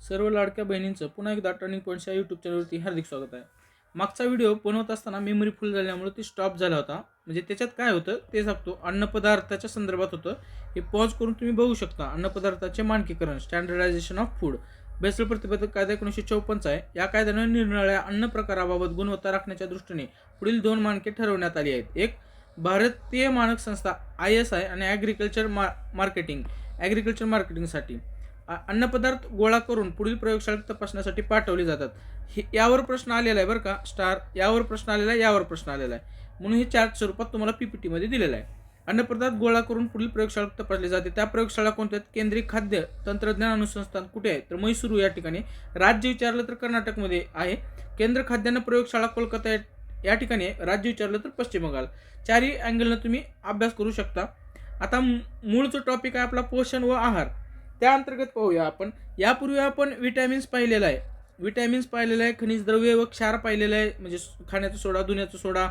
सर्व लाडक्या बहिणींचं पुन्हा एकदा टर्निंग पॉईंटच्या यूट्यूब चॅनलवरती हार्दिक स्वागत आहे. मागचा व्हिडिओ बनवत असताना मेमरी फुल झाल्यामुळे ती स्टॉप झाला होता. म्हणजे त्याच्यात काय होतं ते सांगतो. अन्नपदार्थाच्या संदर्भात होतं. हे पॉज करून तुम्ही बघू शकता. अन्नपदार्थाचे मानकीकरण स्टँडर्डायझेशन ऑफ फूड बेसल प्रतिबंधक कायदा एकोणीसशे चौपन्नचा आहे. या कायद्यानं निरनिराळ्या अन्न प्रकाराबाबत गुणवत्ता राखण्याच्या दृष्टीने पुढील दोन मानके ठरवण्यात आली आहेत. एक भारतीय मानक संस्था आय एस आय आणि ॲग्रिकल्चर मा मार्केटिंग ॲग्रिकल्चर मार्केटिंगसाठी अन्नपदार्थ गोळा करून पुढील प्रयोगशाळेत तपासण्यासाठी पाठवले जातात. हे यावर प्रश्न आलेला आहे बरं का. स्टार यावर प्रश्न आलेला आहे यावर प्रश्न आलेला आहे. म्हणून हे चार्ट स्वरूपात तुम्हाला पीपीटीमध्ये दिलेलं आहे. अन्नपदार्थ गोळा करून पुढील प्रयोगशाळेत तपासले जाते. त्या प्रयोगशाळा कोणत्या आहेत? केंद्रीय खाद्य तंत्रज्ञान अनुसंस्थान कुठे आहे? तर म्हैसूर या ठिकाणी. राज्य विचारलं तर कर्नाटकमध्ये आहे. केंद्र खाद्यान्न प्रयोगशाळा कोलकाता या- या ठिकाणी राज्य विचारलं तर पश्चिम बंगाल. चारही अँगलनं तुम्ही अभ्यास करू शकता. आता मूळचं मूळ जो टॉपिक आहे आपला पोषण व आहार. त्या अंतर्गत पाहूया आपण. यापूर्वी आपण विटॅमिन्स पाहिलेलं आहे. विटॅमिन्स पाहिलेलं आहे खनिज द्रव्य व क्षार पाहिलेलं आहे म्हणजे खाण्याचा सोडा धुण्याचा सोडा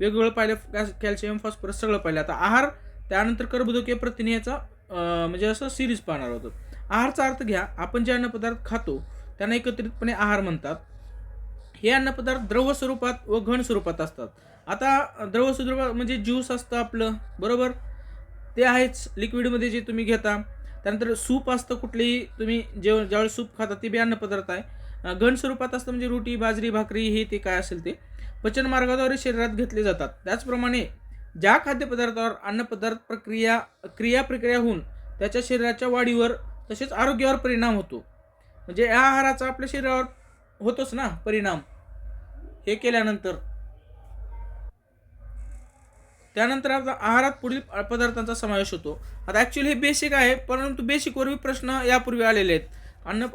वेगवेगळं पाहिलं कॅ- कॅल्शियम फॉस्फरस सगळं पाहिलं. आता आहार त्यानंतर कर्बोदके प्रथिने याचा म्हणजे असं सिरीज पाहणार होतो आहारचा अर्थ घ्या आपण जे अन्नपदार्थ खातो त्यांना एकत्रितपणे आहार म्हणतात. हे अन्नपदार्थ द्रव स्वरूपात व घन स्वरूपात असतात. आता द्रव स्वरूपात म्हणजे ज्यूस असतं आपलं बरोबर? ते आहेच लिक्विडमध्ये जे तुम्ही घेता. त्यानंतर सूप असतं कुठलेही तुम्ही जेव ज्यावेळेस सूप खाता ते बी अन्नपदार्थ आहे. घन स्वरूपात असतं म्हणजे रोटी बाजरी भाकरी हे ते काय असेल ते. पचन मार्गाद्वारे शरीरात घेतले जातात. त्याचप्रमाणे ज्या खाद्यपदार्थावर अन्नपदार्थ प्रक्रिया क्रिया प्रक्रिया होऊन त्याच्या शरीराच्या वाढीवर तसेच आरोग्यावर परिणाम होतो. म्हणजे या आहाराचा आपल्या शरीरावर होतोच ना परिणाम. हे केल्यानंतर त्यानंतर आता आहारात पुढील पदार्थांचा समावेश होतो. आता ॲक्च्युली हे बेसिक आहे परंतु बेसिकवर प्रश्न यापूर्वी आलेले आहेत. अन्न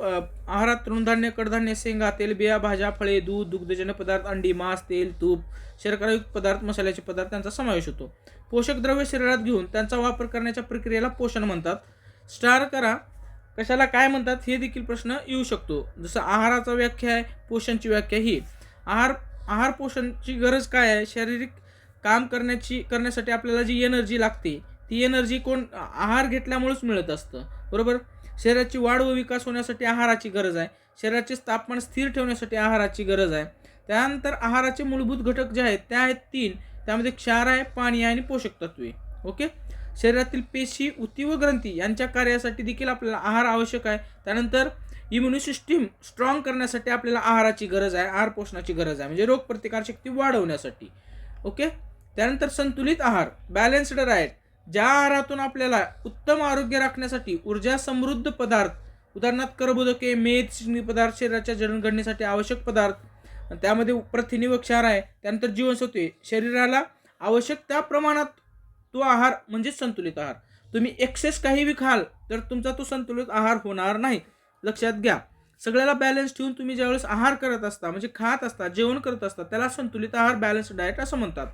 आहारात तृणधान्य कडधान्य शेंगा तेल बिया भाज्या फळे दूध दुग्धजन्य पदार्थ अंडी मांस तेल तूप शर्करायुक्त पदार्थ मसाल्याचे पदार्थ यांचा समावेश होतो. पोषक द्रव्य शरीरात घेऊन त्यांचा वापर करण्याच्या प्रक्रियेला पोषण म्हणतात. स्टार करा. कशाला काय म्हणतात हे देखील प्रश्न येऊ शकतो. जसं आहाराचा व्याख्या आहे पोषणची व्याख्या ही. आहार आहार पोषणची गरज काय आहे? शारीरिक काम करण्याची करण्यासाठी आपल्याला जी एनर्जी लागते ती एनर्जी कोण आहार घेतल्यामुळेच मिळत असतं. बरोबर? शरीराची वाढ व विकास होण्यासाठी आहाराची गरज आहे. शरीराचे तापमान स्थिर ठेवण्यासाठी आहाराची गरज आहे. त्यानंतर आहाराचे मूलभूत घटक जे आहेत त्या आहेत तीन. त्यामध्ये क्षार आहे पाणी आहे आणि पोषक तत्वे. ओके? शरीरातील पेशी उती व ग्रंथी यांच्या कार्यासाठी देखील आपल्याला आहार आवश्यक आहे. त्यानंतर इम्युन सिस्टीम स्ट्रॉंग करण्यासाठी आपल्याला आहाराची गरज आहे आहार पोषणाची गरज आहे. म्हणजे रोगप्रतिकारशक्ती वाढवण्यासाठी. ओके? त्यानंतर संतुलित आहार बॅलन्स्ड डाएट ज्या आहारातून आपल्याला उत्तम आरोग्य राखण्यासाठी ऊर्जा समृद्ध पदार्थ उदाहरणार्थ कर्बोदके मेद शिजणी पदार्थ शरीराच्या जडणघडणीसाठी आवश्यक पदार्थ त्यामध्ये प्रथिने व क्षार आहे त्यानंतर जीवनसत्वे शरीराला आवश्यक त्या प्रमाणात तो आहार म्हणजे संतुलित आहार. तुम्ही एक्सेस काही बी खाल तर तुमचा तो संतुलित आहार होणार नाही. लक्षात घ्या सगळ्याला बॅलन्स ठेवून तुम्ही ज्यावेळेस आहार करत असता म्हणजे खात असता जेवण करत असता त्याला संतुलित आहार बॅलन्स डाएट असं म्हणतात.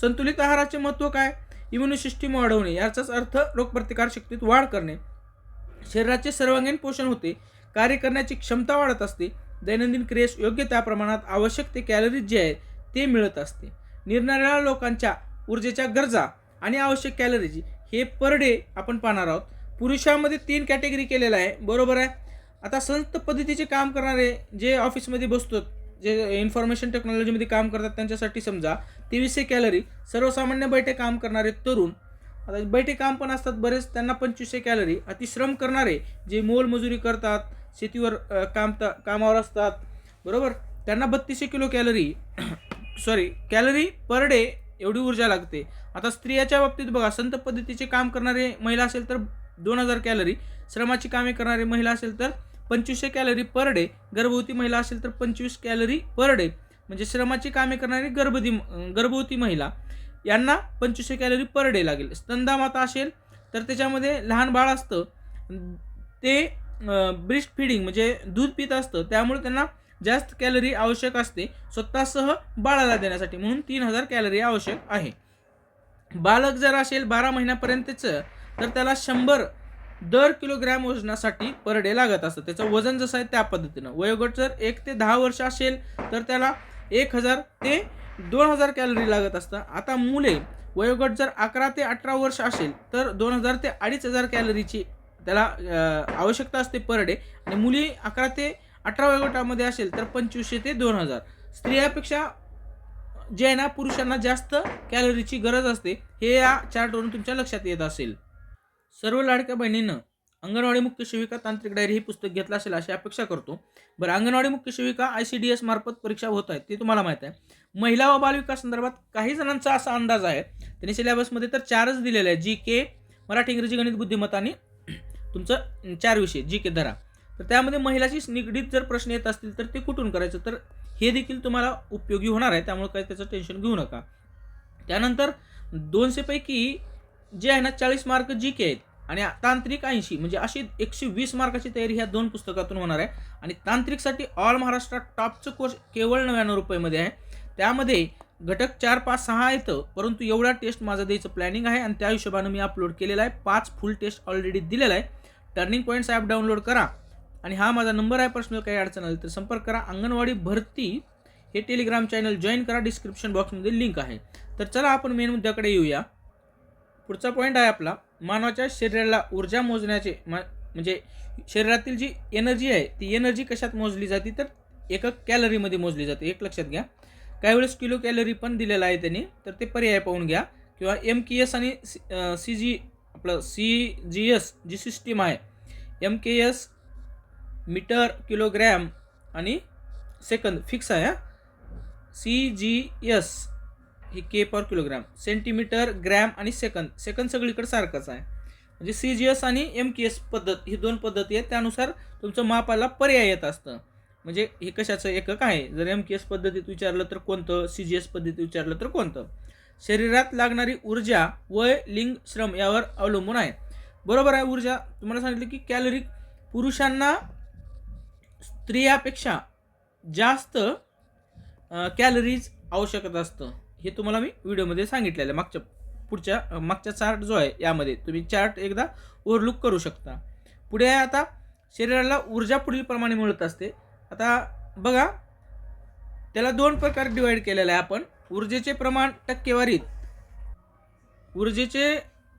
संतुलित आहाराचे महत्त्व काय? इम्युनी सिस्टीम वाढवणे याचाच अर्थ रोगप्रतिकार शक्तीत वाढ करणे. शरीराचे सर्वांगीण पोषण होते कार्य करण्याची क्षमता वाढत असते दैनंदिन क्रियेस योग्य त्या प्रमाणात आवश्यक ते कॅलरीज जे आहे ते मिळत असते. निरनिराळ्या लोकांच्या ऊर्जेच्या गरजा आणि आवश्यक कॅलरीज हे पर डे आपण पाहणार आहोत. पुरुषामध्ये तीन कॅटेगरी केलेलं आहे बरोबर आहे? आता संत पद्धतीचे काम करणारे जे ऑफिसमध्ये बसतो जे इन्फॉर्मेशन टेक्नॉलॉजीमध्ये काम करतात त्यांच्यासाठी समजा तेवीसशे कॅलरी सर्वसामान्य बैठे काम करणारे तरुण आता बैठे काम पण असतात बरेच त्यांना पंचवीसशे कॅलरी अतिश्रम करणारे जे मोलमजुरी करतात शेतीवर काम त कामावर असतात बरोबर? त्यांना बत्तीसशे kilo calorie sorry calorie per day एवढी ऊर्जा लागते. आता स्त्रियाच्या बाबतीत बघा संत पद्धतीचे काम करणारे महिला असेल तर दोन हजार कॅलरी श्रमाची कामे करणारी महिला असेल तर पंचवीसशे कॅलरी पर डे. गर्भवती महिला असेल तर पंचवीस कॅलरी पर डे. म्हणजे श्रमाची कामे करणारी गर्भवती गर्भवती महिला यांना पंचवीसशे कॅलरी पर डे लागेल. स्तंधामाता असेल तर त्याच्यामध्ये लहान बाळ असतं. ते ब्रिस्ट फिडिंग म्हणजे दूध पित असतं. त्यामुळे त्यांना जास्त कॅलरी आवश्यक असते स्वतःसह बाळाला देण्यासाठी. म्हणून तीन हजार कॅलरी आवश्यक आहे. बालक जर असेल बारा महिन्यापर्यंतचं तर त्याला शंभर दर किलोग्रॅम वजनासाठी पर डे लागत असतं. त्याचं वजन जसं आहे त्या पद्धतीनं. वयोगट जर एक ते दहा वर्ष असेल तर त्याला एक हजार ते दोन हजार कॅलरी लागत असतं. आता मुले वयोगट जर अकरा ते अठरा वर्ष असेल तर दोन हजार ते अडीच हजार कॅलरीची त्याला आवश्यकता असते पर डे. आणि मुली अकरा ते अठरा वयोगटामध्ये असेल तर पंचवीसशे ते दोन हजार. स्त्रियापेक्षा जे आहे ना पुरुषांना जास्त कॅलरीची गरज असते हे या चार्टवरून तुमच्या लक्षात येत असेल. सर्व लाडक्या बहिणींनं अंगणवाडी मुख्य सेविका तांत्रिक डायरी हे पुस्तक घेतलं असेल अशी अपेक्षा करतो. बरं अंगणवाडी मुख्य सेविका आय सी डी एस मार्फत परीक्षा होत आहेत ते तुम्हाला माहीत आहे. महिला व बालविकास संदर्भात काही जणांचा असा अंदाज आहे त्यांनी सिलेबसमध्ये तर चारच दिलेले आहे जी के मराठी इंग्रजी गणित बुद्धिमत्ता आणि तुमचं चार विषय जी के धरा. तर त्यामध्ये महिलाशी निगडीत जर प्रश्न येत असतील तर ते कुठून करायचं? तर हे देखील तुम्हाला उपयोगी होणार आहे त्यामुळे काही त्याचं टेन्शन घेऊ नका. त्यानंतर दोनशेपैकी जे आहे ना चाळीस मार्क जी के आहेत. आणि तांत्रिक ऐंशी म्हणजे अशी एकशे वीस मार्काची तयारी ह्या दोन पुस्तकातून होणार आहे. आणि तांत्रिकसाठी ऑल महाराष्ट्रात टॉपचं कोर्स केवळ नव्याण्णव रुपयेमध्ये आहे. त्यामध्ये घटक चार पाच सहा येतं परंतु एवढा टेस्ट माझं द्यायचं प्लॅनिंग आहे आणि त्या हिशोबानं मी अपलोड केलेला आहे. पाच फुल टेस्ट ऑलरेडी दिलेला आहे. टर्निंग पॉईंट्स ॲप डाउनलोड करा. आणि हा माझा नंबर आहे पर्सनल काही अडचण आली तर संपर्क करा. अंगणवाडी भरती हे टेलिग्राम चॅनल जॉईन करा. डिस्क्रिप्शन बॉक्समध्ये लिंक आहे. तर चला आपण मेन मुद्द्याकडे येऊया. पुढचा पॉईंट आहे आपला. मानवाच्या शरीराला ऊर्जा मोजण्याचे म म्हणजे शरीरातील जी एनर्जी आहे ती एनर्जी कशात मोजली जाते? तर एका कॅलरीमध्ये मोजली जाते. एक लक्षात घ्या. काही वेळेस किलो कॅलरी पण दिलेला आहे त्यांनी तर ते पर्याय पाहून घ्या. किंवा एम के एस आणि सी जी आपलं C G S G system आहे M K S metre kilogram आणि सेकंद फिक्स आहे सी जी एस हे K per kilogram centimetre gram आणि सेकंद सेकंद सगळीकडे सारखंच आहे. म्हणजे सी जी एस आणि एम के एस पद्धत ही दोन पद्धती आहेत. त्यानुसार तुमचं मापाला पर्याय येत असतं. म्हणजे हे कशाचं एकक आहे? जर एम के एस पद्धतीत विचारलं तर कोणतं? सी जी एस पद्धतीत विचारलं तर कोणतं? शरीरात लागणारी ऊर्जा वय लिंग श्रम यावर अवलंबून आहे. बरोबर आहे ऊर्जा. तुम्हाला सांगितलं की कॅलरी. पुरुषांना स्त्रियापेक्षा जास्त कॅलरीज आवश्यकता असतं. हे तुम्हाला मी व्हिडिओमध्ये सांगितलेलं आहे. मागच्या पुढच्या मागच्या चार्ट जो आहे यामध्ये तुम्ही चार्ट एकदा ओव्हरलुक करू शकता. पुढे आता शरीराला ऊर्जा पुढील प्रमाणे मिळत असते. आता बघा त्याला दोन प्रकार डिवाईड केलेलं आहे आपण. ऊर्जेचे प्रमाण टक्केवारीत. ऊर्जेचे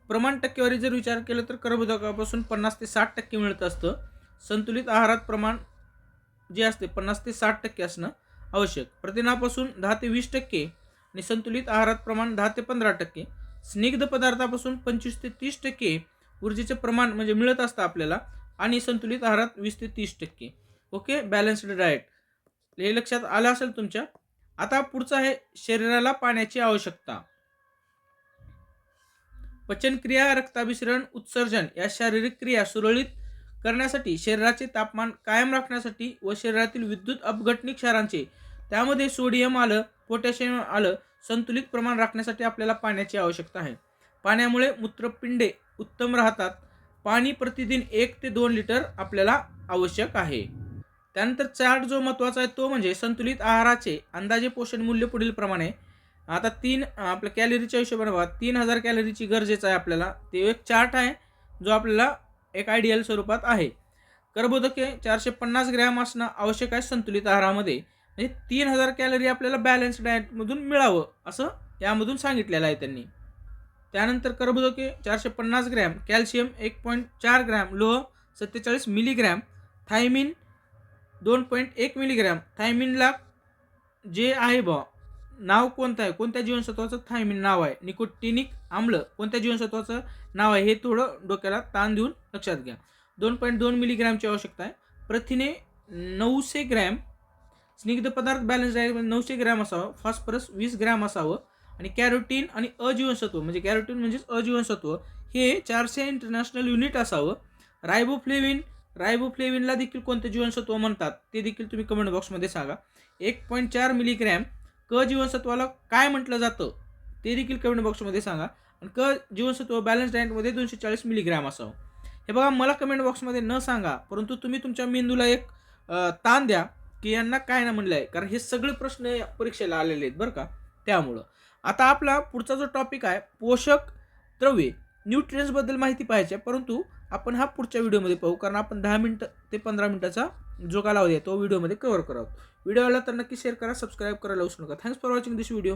प्रमाण टक्केवारी जर विचार केला तर कर्बोदकापासून पन्नास ते साठ टक्के मिळत असतं. संतुलित आहारात प्रमाण जे असते पन्नास ते साठ टक्के असणं आवश्यक. प्रथिनापासून दहा ते वीस टक्के आणि संतुलित आहारात प्रमाण दहा ते पंधरा टक्के. स्निग्ध पदार्थापासून पंचवीस ते तीस टक्के ऊर्जेचे प्रमाण म्हणजे मिळत असतं आपल्याला आणि संतुलित आहारात वीस ते तीस टक्के. ओके? बॅलन्स्ड डाएट हे लक्षात आलं असेल तुमच्या? आता पुढचं आहे शरीराला पाण्याची आवश्यकता. पचनक्रिया रक्ताभिसरण उत्सर्जन या शारीरिक क्रिया सुरळीत करण्यासाठी शरीराचे तापमान कायम राखण्यासाठी व शरीरातील विद्युत अपघटनी क्षारांचे त्यामध्ये सोडियम आलं पोटॅशियम आलं संतुलित प्रमाण राखण्यासाठी आपल्याला पाण्याची आवश्यकता आहे. पाण्यामुळे मूत्रपिंडे उत्तम राहतात. पाणी प्रतिदिन एक ते दोन लिटर आपल्याला आवश्यक आहे. त्यानंतर चार्ट जो महत्त्वाचा आहे तो म्हणजे संतुलित आहाराचे अंदाजे पोषण मूल्य पुढील प्रमाणे. आता तीन आपल्या कॅलरीच्या हिशोबाने बघा तीन हजार कॅलरीची गरजेचं आहे आपल्याला. ते एक चार्ट आहे जो आपल्याला एक आयडियल स्वरूपात आहे. कर्बोदके चारशे पन्नास ग्रॅम असणं आवश्यक आहे संतुलित आहारामध्ये. म्हणजे तीन हजार कॅलरी आपल्याला बॅलन्स डाएटमधून मिळावं असं यामधून सांगितलेलं आहे त्यांनी. त्यानंतर कर्बोदके चारशे पन्नास ग्रॅम कॅल्शियम एक पॉईंट चार ग्रॅम लोह सत्तेचाळीस मिलीग्रॅम थायमिन दोन पॉईंट एक मिलीग्रॅम थायमिनला जे आहे बा नाव कोणतं आहे? कोणत्या जीवनसत्वाचं थायमिन नाव आहे? निकोटिनिक आम्ल कोणत्या जीवनसत्वाचं नाव आहे? हे थोडं डोक्याला ताण देऊन लक्षात घ्या. दोन पॉईंट दोन मिलीग्रॅमची आवश्यकता आहे. प्रथिने नऊशे ग्रॅम स्निग्ध पदार्थ बॅलन्स डायटमध्ये म्हणजे नऊशे ग्रॅम असावं फॉस्फरस वीस ग्रॅम असावं आणि कॅरोटीन आणि अजीवनसत्व. म्हणजे कॅरोटीन म्हणजेच अजीवनसत्व. हे चारशे इंटरनॅशनल युनिट असावं. रायबोफ्लेविन रायबोफ्लेविनला देखील कोणते जीवनसत्व म्हणतात? ते देखील तुम्ही कमेंट बॉक्समध्ये सांगा. एक पॉईंट चार मिलीग्रॅम क जीवनसत्वाला काय म्हटलं जातं? ते देखील कमेंट बॉक्समध्ये सांगा. आणि क जीवनसत्व बॅलन्स डायटमध्ये दोनशे चाळीस मिलीग्रॅम असावं. हे बघा मला कमेंट बॉक्समध्ये न सांगा परंतु तुम्ही तुमच्या मेंदूला एक ताण द्या. की यांना काय ना म्हणलं आहे कारण हे सगळे प्रश्न परीक्षेला आलेले आहेत बरं का? त्यामुळं. आता आपला पुढचा जो टॉपिक आहे पोषक द्रव्ये न्यूट्रियन्सबद्दल माहिती पाहिजे परंतु आपण हा पुढच्या व्हिडिओमध्ये पाहू. कारण आपण दहा मिनटं ते पंधरा मिनटाचा जो कालावधी आहे तो व्हिडिओमध्ये कव्हर करावा. व्हिडिओ आला तर नक्की शेअर करा सबस्क्राईब करायला विसरू नका. Thanks for watching this video